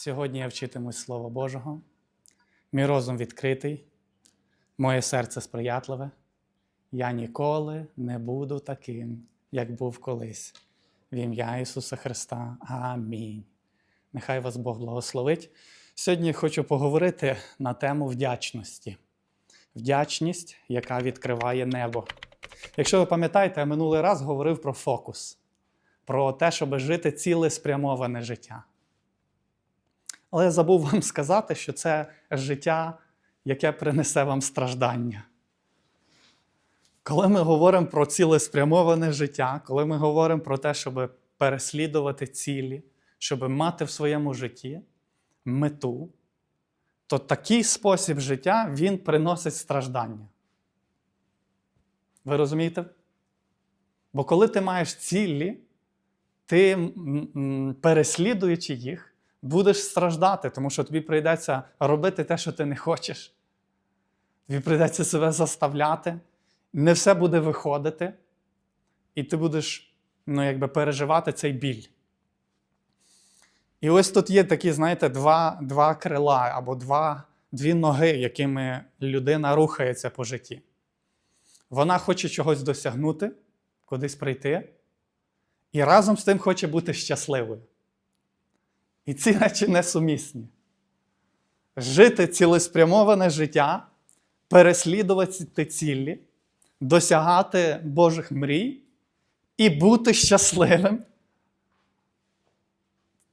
Сьогодні я вчитимусь Слова Божого. Мій розум відкритий, моє серце сприятливе. Я ніколи не буду таким, як був колись. В ім'я Ісуса Христа. Амінь. Нехай вас Бог благословить. Сьогодні хочу поговорити на тему вдячності. Вдячність, яка відкриває небо. Якщо ви пам'ятаєте, я минулий раз говорив про фокус, про те, щоб жити цілеспрямоване життя. Але я забув вам сказати, що це життя, яке принесе вам страждання. Коли ми говоримо про цілеспрямоване життя, коли ми говоримо про те, щоб переслідувати цілі, щоб мати в своєму житті мету, то такий спосіб життя він приносить страждання. Ви розумієте? Бо коли ти маєш цілі, ти, переслідуючи їх, будеш страждати, тому що тобі прийдеться робити те, що ти не хочеш. Тобі прийдеться себе заставляти, не все буде виходити, і ти будеш ну, якби, переживати цей біль. І ось тут є такі, знаєте, два, два крила або два, дві ноги, якими людина рухається по житті. Вона хоче чогось досягнути, кудись прийти, і разом з тим хоче бути щасливою. І ці речі несумісні. Жити цілеспрямоване життя, переслідувати цілі, досягати Божих мрій і бути щасливим.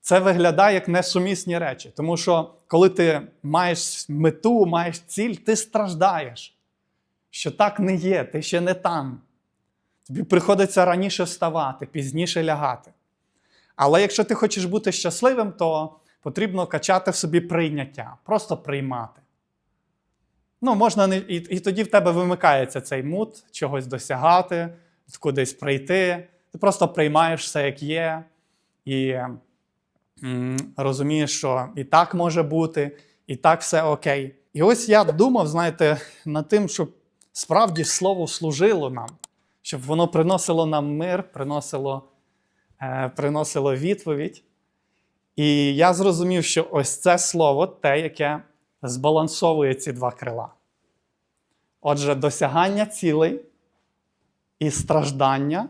Це виглядає як несумісні речі. Тому що, коли ти маєш мету, маєш ціль, ти страждаєш. Що так не є, ти ще не там. Тобі приходиться раніше вставати, пізніше лягати. Але якщо ти хочеш бути щасливим, то потрібно качати в собі прийняття, просто приймати. Ну, можна не, і, і тоді в тебе вимикається цей мут, чогось досягати, кудись прийти. Ти просто приймаєш все, як є, і м, розумієш, що і так може бути, і так все окей. І ось я думав, знаєте, над тим, щоб справді слово служило нам, щоб воно приносило нам мир, приносило приносило відповідь. І я зрозумів, що ось це слово те, яке збалансовує ці два крила. Отже, досягання цілей і страждання,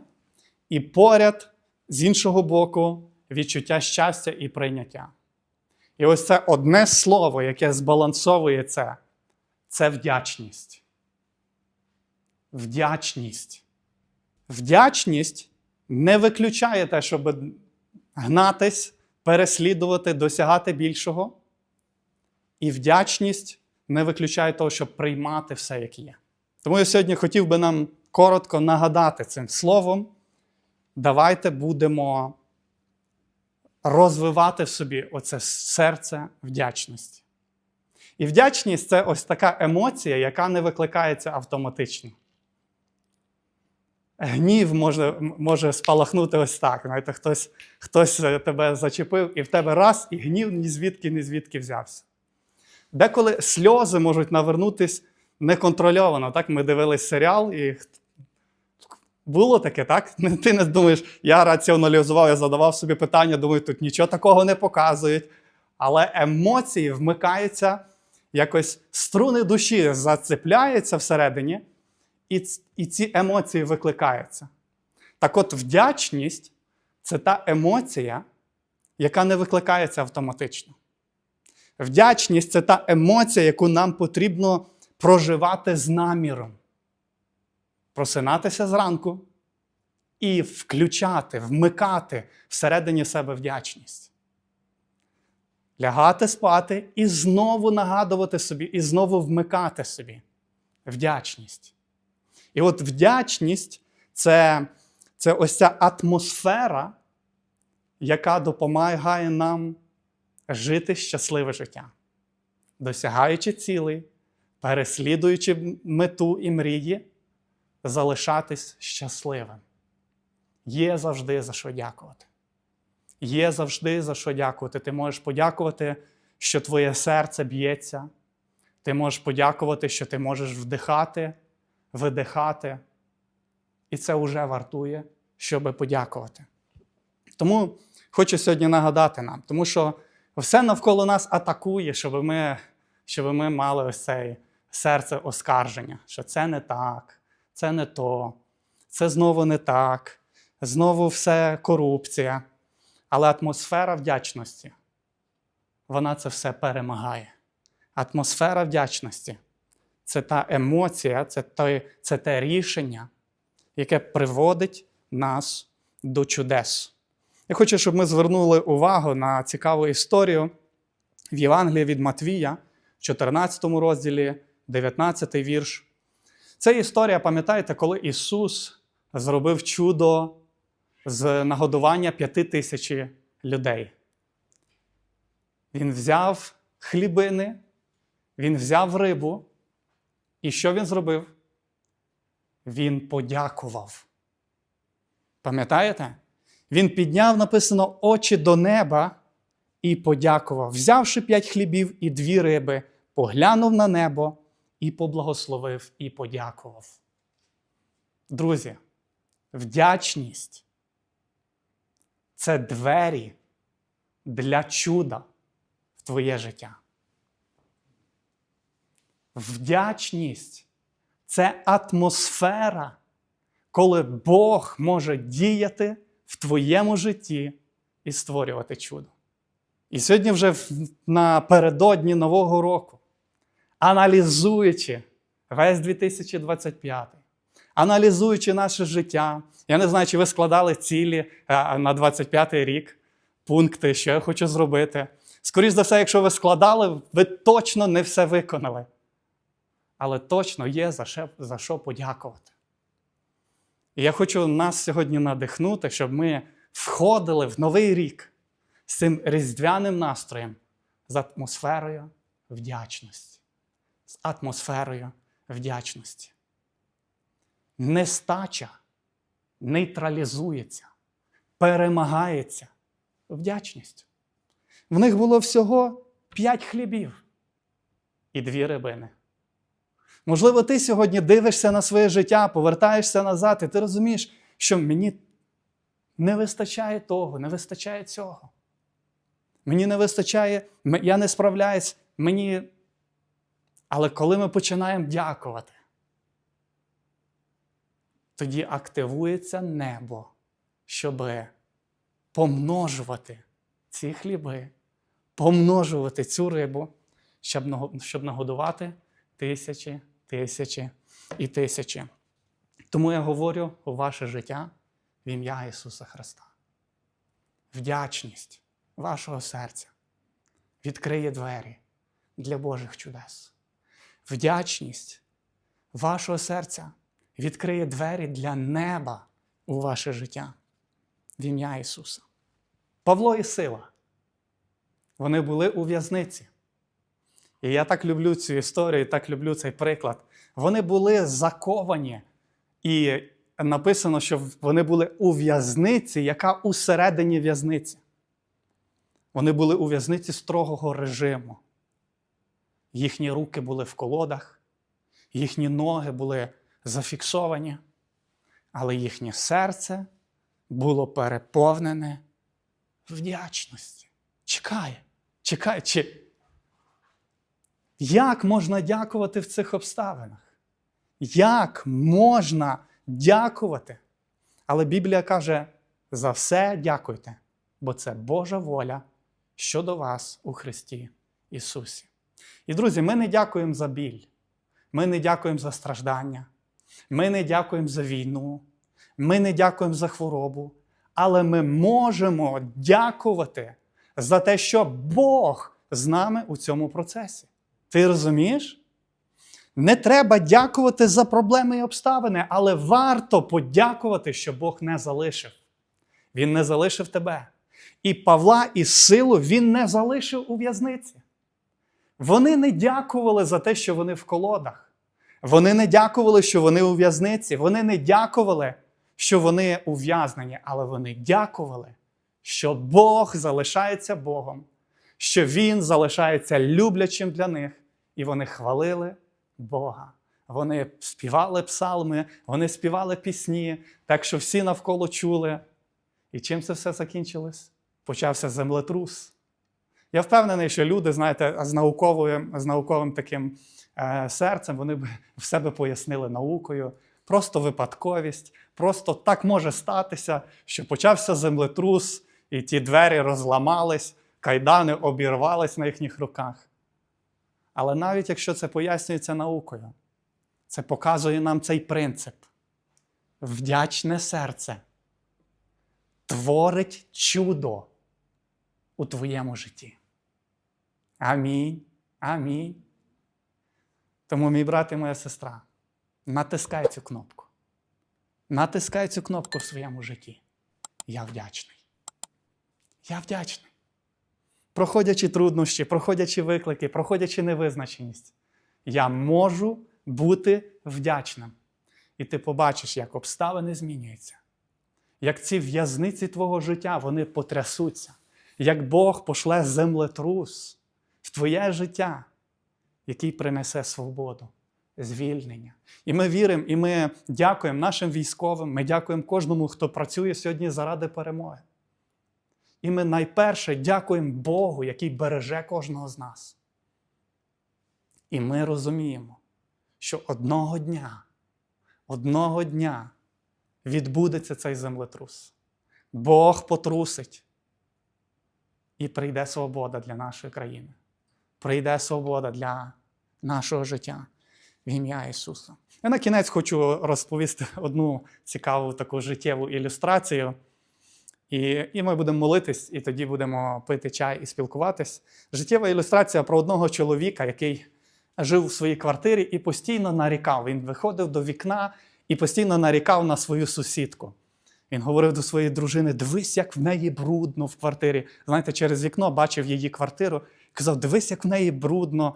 і поряд, з іншого боку, відчуття щастя і прийняття. І ось це одне слово, яке збалансовує це це вдячність. Вдячність. Вдячність не виключає те, щоб гнатись, переслідувати, досягати більшого. І вдячність не виключає того, щоб приймати все, як є. Тому я сьогодні хотів би нам коротко нагадати цим словом. Давайте будемо розвивати в собі оце серце вдячності. І вдячність це ось така емоція, яка не викликається автоматично гнів може може спалахнути ось так. Знаєте, Хтось хтось тебе зачепив, і в тебе раз, і гнів ні звідки, ні звідки взявся. Деколи сльози можуть навернутися неконтрольовано. Так? Ми дивились серіал, і було таке, так? Ти не думаєш, я раціоналізував, я задавав собі питання, думаю, тут нічого такого не показують. Але емоції вмикаються, якось струни душі зацепляються всередині і, і ці емоції викликаються. Так от, вдячність це та емоція, яка не викликається автоматично. Вдячність це та емоція, яку нам потрібно проживати з наміром. Просинатися зранку і включати, вмикати всередині себе вдячність. Лягати спати і знову нагадувати собі, і знову вмикати собі вдячність. І от вдячність це, це ось ця атмосфера, яка допомагає нам жити щасливе життя, досягаючи цілей, переслідуючи мету і мрії, залишатись щасливим. Є завжди за що дякувати. Є завжди за що дякувати. Ти можеш подякувати, що твоє серце б'ється. Ти можеш подякувати, що ти можеш вдихати видихати. І це вже вартує, щоб подякувати. Тому хочу сьогодні нагадати нам, тому що Все навколо нас атакує, щоб ми, щоб ми мали ось це серце оскарження, що це не так, це не то, це знову не так, знову все корупція. Але атмосфера вдячності, вона це все перемагає. Атмосфера вдячності це та емоція, це те, це те рішення, яке приводить нас до чудес. Я хочу, щоб ми звернули увагу на цікаву історію в Євангелії від Матвія, в 14 розділі, 19 вірш. Це історія, пам'ятаєте, коли Ісус зробив чудо з нагодування п'яти тисячі людей. Він взяв хлібини, він взяв рибу. І що він зробив? Він подякував. Пам'ятаєте? Він підняв, написано, очі до неба і подякував, взявши п'ять хлібів і дві риби, поглянув на небо і поблагословив, і подякував. Друзі, вдячність це двері для чуда в твоє життя. Вдячність це атмосфера, коли Бог може діяти в твоєму житті і створювати чудо. І сьогодні, вже напередодні Нового року, аналізуючи весь 2025, аналізуючи наше життя, я не знаю, чи ви складали цілі на 25-й рік, пункти, що я хочу зробити. Скоріше за все, якщо ви складали, ви точно не все виконали. Але точно є за що, за що подякувати. І я хочу нас сьогодні надихнути, щоб ми входили в новий рік з цим різдвяним настроєм, з атмосферою вдячності. З атмосферою вдячності. Нестача нейтралізується, перемагається вдячністю. В них було всього п'ять хлібів і дві рибини. Можливо, ти сьогодні дивишся на своє життя, повертаєшся назад, і ти розумієш, що мені не вистачає того, не вистачає цього. Мені не вистачає, я не справляюсь, мені. Але коли ми починаємо дякувати, тоді активується небо, щоб помножувати ці хліби, помножувати цю рибу, щоб нагодувати тисячі, тисячі і тисячі. Тому я говорю у ваше життя в ім'я Ісуса Христа. Вдячність вашого серця відкриє двері для Божих чудес. Вдячність вашого серця відкриє двері для неба у ваше життя в ім'я Ісуса. Павло і Сила. Вони були у в'язниці. І я так люблю цю історію, так люблю цей приклад. Вони були заковані, і написано, що вони були у в'язниці, яка усередині в'язниці. Вони були у в'язниці строгого режиму. Їхні руки були в колодах, їхні ноги були зафіксовані, але їхнє серце було переповнене вдячності. Чекає, чекає, як можна дякувати в цих обставинах? Як можна дякувати? Але Біблія каже: за все дякуйте, бо це Божа воля щодо вас у Христі Ісусі. І, друзі, ми не дякуємо за біль, ми не дякуємо за страждання, ми не дякуємо за війну, ми не дякуємо за хворобу, але ми можемо дякувати за те, що Бог з нами у цьому процесі. Ти розумієш? Не треба дякувати за проблеми і обставини, але варто подякувати, що Бог не залишив. Він не залишив тебе. І Павла і силу він не залишив у в'язниці. Вони не дякували за те, що вони в колодах. Вони не дякували, що вони у в'язниці. Вони не дякували, що вони ув'язнені, але вони дякували, що Бог залишається Богом, що Він залишається люблячим для них, і вони хвалили Бога. Вони співали псалми, вони співали пісні, так що всі навколо чули. І чим це все закінчилось? Почався землетрус. Я впевнений, що люди, знаєте, з науковим, з науковим таким е, серцем вони б в себе пояснили наукою, просто випадковість, просто так може статися, що почався землетрус, і ті двері розламались, кайдани обірвались на їхніх руках. Але навіть якщо це пояснюється наукою, це показує нам цей принцип. Вдячне серце творить чудо у твоєму житті. Амінь. Амінь. Тому, мій брат і моя сестра, натискай цю кнопку. Натискай цю кнопку в своєму житті. Я вдячний. Я вдячний. Проходячи труднощі, проходячи виклики, проходячи невизначеність, я можу бути вдячним. І ти побачиш, як обставини змінюються, як ці в'язниці твого життя вони потрясуться, як Бог пошле землетрус в твоє життя, який принесе свободу, звільнення. І ми віримо, і ми дякуємо нашим військовим, ми дякуємо кожному, хто працює сьогодні заради перемоги. І ми найперше дякуємо Богу, який береже кожного з нас. І ми розуміємо, що одного дня, одного дня відбудеться цей землетрус. Бог потрусить. І прийде свобода для нашої країни. Прийде свобода для нашого життя в ім'я Ісуса. Я на кінець хочу розповісти одну цікаву таку життєву ілюстрацію. І, і ми будемо молитись, і тоді будемо пити чай і спілкуватись. Життєва ілюстрація про одного чоловіка, який жив у своїй квартирі і постійно нарікав. Він виходив до вікна і постійно нарікав на свою сусідку. Він говорив до своєї дружини: дивись, як в неї брудно в квартирі. Знаєте, через вікно бачив її квартиру казав: дивись, як в неї брудно,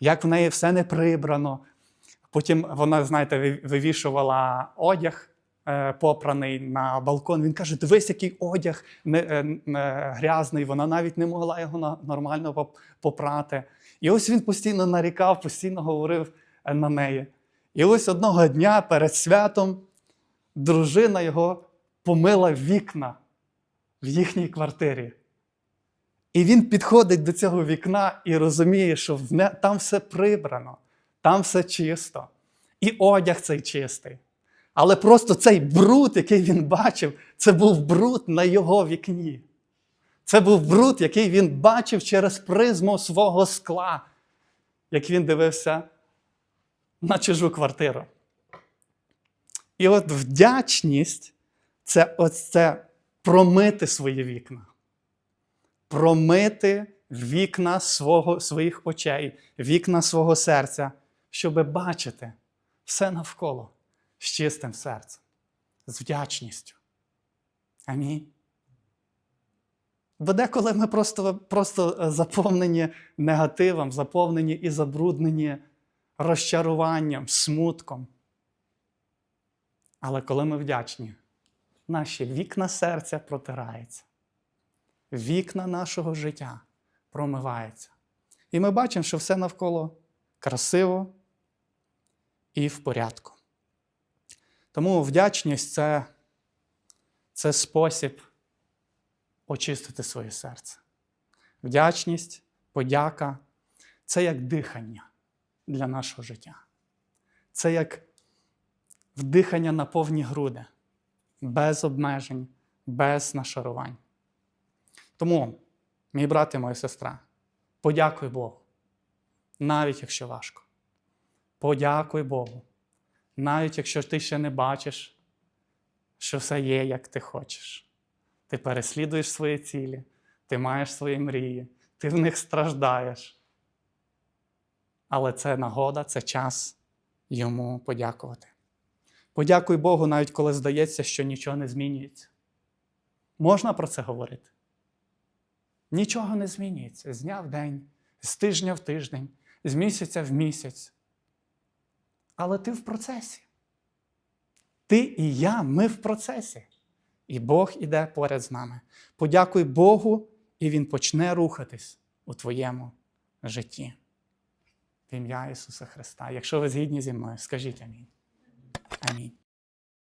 як в неї все не прибрано. Потім вона, знаєте, вивішувала одяг попраний на балкон. Він каже: дивись, який одяг е, не, грязний. Вона навіть не могла його нормально попрати. І ось він постійно нарікав, постійно говорив е, на неї. І ось одного дня перед святом дружина його помила вікна в їхній квартирі. І він підходить до цього вікна і розуміє, що там все прибрано, там все чисто, і одяг цей чистий. Але просто цей бруд, який він бачив, це був бруд на його вікні. Це був бруд, який він бачив через призму свого скла, як він дивився на чужу квартиру. І от вдячність це ось промити свої вікна промити вікна свого, своїх очей, вікна свого серця, щоб бачити все навколо з чистим серцем, з вдячністю. Амінь. Бо деколи ми просто, просто е, заповнені негативом, заповнені і забруднені розчаруванням, смутком. Але коли ми вдячні, наші вікна серця протираються вікна нашого життя промиваються. І ми бачимо, що все навколо красиво і в порядку. Тому вдячність це, це спосіб очистити своє серце. Вдячність, подяка це як дихання для нашого життя. Це як вдихання на повні груди, без обмежень, без нашарувань. Тому, мій брат і моя сестра, подякуй Богу, навіть якщо важко. Подякуй Богу, навіть якщо ти ще не бачиш, що все є, як ти хочеш. Ти переслідуєш свої цілі, ти маєш свої мрії, ти в них страждаєш. Але це нагода, це час йому подякувати. Подякуй Богу, навіть коли здається, що нічого не змінюється. Можна про це говорити? Нічого не змінюється з дня в день, з тижня в тиждень, з місяця в місяць. Але ти в процесі. Ти і я, ми в процесі. І Бог іде поряд з нами. Подякуй Богу, і Він почне рухатись у твоєму житті. В ім'я Ісуса Христа. Якщо ви згідні зі мною, скажіть амінь. Амінь.